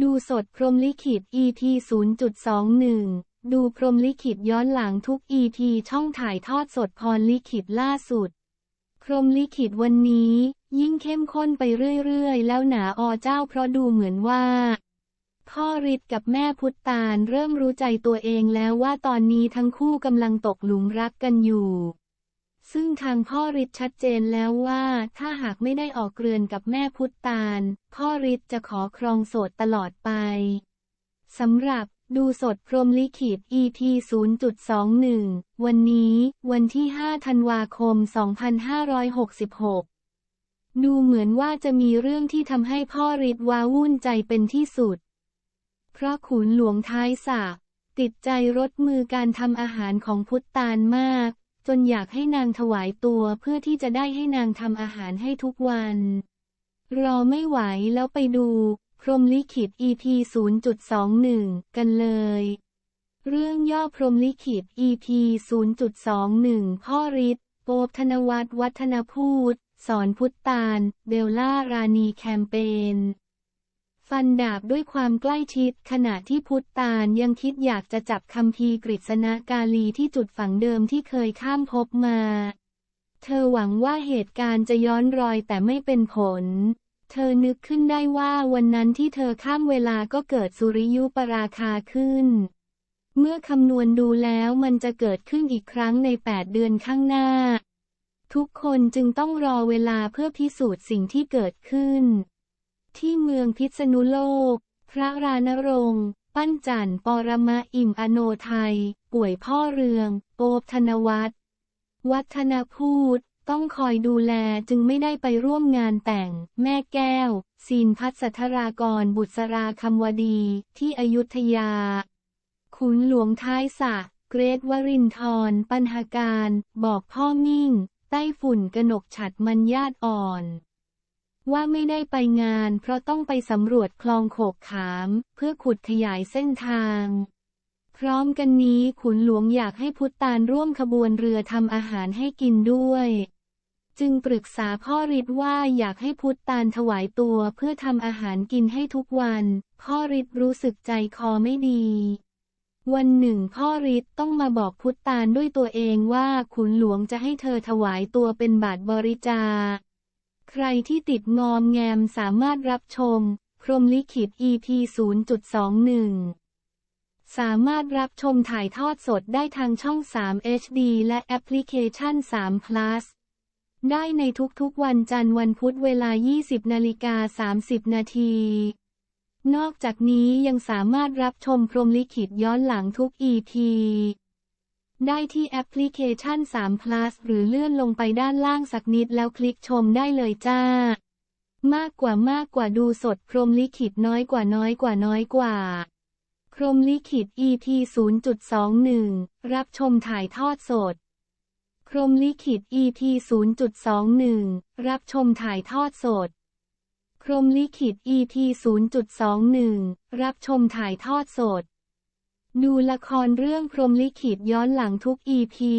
ดูสดพรมลิขิต EP 0.21 ดูพรมลิขิตย้อนหลังทุก EP ช่องถ่ายทอดสดพรลิขิตล่าสุด พรมลิขิตวันนี้ ยิ่งเข้มข้นไปเรื่อยๆ แล้วหนาอเจ้าเพราะดูเหมือนว่า พ่อฤทธิ์กับแม่พุทธานเริ่มรู้ใจตัวเองแล้วว่าตอนนี้ทั้งคู่กำลังตกหลุมรักกันอยู่ ซึ่งทางพ่อฤทธิ์ชัดเจนแล้วว่าถ้าหากไม่ได้ออกเรือนกับแม่พุทธานพ่อฤทธิ์จะขอครองโสดตลอดไปสำหรับดูสดพรมลิขิต EP 0.21 วันนี้ วันที่ 5 ธันวาคม 2566 ดูเหมือนว่าจะมีเรื่องที่ทำให้พ่อฤทธิ์ว้าวุ่นใจเป็นที่สุด เพราะขุนหลวงท้ายสระติดใจรสมือการทำอาหารของพุทธตานมาก จนอยากให้นางถวายตัวเพื่อที่จะได้ให้นางทำอาหารให้ทุกวัน รอไม่ไหวแล้วไปดู พรมลิขิต EP 0.21 กันเลย เรื่องย่อพรมลิขิต EP 0.21 พ่อฤทธิ์โป๊บธนวัฒน์วัฒนพูด สอนพุทธตานเบลล่ารานีแคมเปญ ฟันดาบด้วยความใกล้ชิด ขณะที่พุทธตานยังคิดอยากจะจับคัมภีร์กฤษณกาลีที่จุดฝังเดิมที่เคยข้ามพบมา เธอหวังว่าเหตุการณ์จะย้อนรอยแต่ไม่เป็นผล เธอนึกขึ้นได้ว่าวันนั้นที่เธอข้ามเวลาก็เกิดสุริยุปราคาขึ้น เมื่อคำนวณดูแล้วมันจะเกิดขึ้นอีกครั้งใน 8 เดือนข้างหน้า ทุกคนจึงต้องรอเวลาเพื่อพิสูจน์สิ่งที่เกิดขึ้น ที่เมืองพิษณุโลก พระรานรงค์ปั้นจันทร์ปรมะอิ่มอโนไทย ป่วยพ่อเรืองโปบธนวัฒน์วัฒนพูด ต้องคอยดูแลจึงไม่ได้ไปร่วมงานแต่ง แม่แก้วซีนพัฒรากรบุษราคำวดี ที่อยุธยา ขุนหลวงท้ายสะ เกรทวรินทรปัญหาการ บอกพ่อมิ่ง ใต้ฝุ่นกนกฉัดมันญาติอ่อน ว่าไม่ได้ไปงานเพราะต้องไปสำรวจคลองโขกขาม เพื่อขุดขยายเส้นทาง พร้อมกันนี้ขุนหลวงอยากให้พุทธานร่วมขบวนเรือทำอาหารให้กินด้วย จึงปรึกษาพ่อฤทธิ์ว่าอยากให้พุทธานถวายตัวเพื่อทำอาหารกินให้ทุกวัน พ่อฤทธิ์รู้สึกใจคอไม่ดีวันหนึ่งพ่อฤทธิ์ต้องมาบอกพุทธานด้วยตัวเองว่าขุนหลวงจะให้เธอถวายตัวเป็นบาทบริจาค ใครที่ติดงอมแงมสามารถรับชม พรมลิขิต EP 0.21 สามารถรับชมถ่ายทอดสดได้ทางช่อง 3 HD และแอปพลิเคชัน 3 plus ได้ในทุกๆวันจันทร์วันพุธเวลา 20นาฬิกา30 นาที นอกจากนี้ยังสามารถรับชมพรมลิขิตย้อนหลังทุก EP ได้ที่แอปพลิเคชัน 3 plus หรือเลื่อนลงไปด้านล่างสักนิดแล้วคลิกชมได้เลยจ้า มากกว่ามากกว่าดูสดพรมลิขิตน้อยกว่าน้อยกว่าน้อยกว่า พรมลิขิต EP 0.21 รับชมถ่ายทอดสด พรมลิขิต EP 0.21 รับชมถ่ายทอดสด พรมลิขิต EP 0.21 รับชมถ่ายทอดสด ดูละครเรื่องพรหมลิขิตย้อนหลังทุกอีพี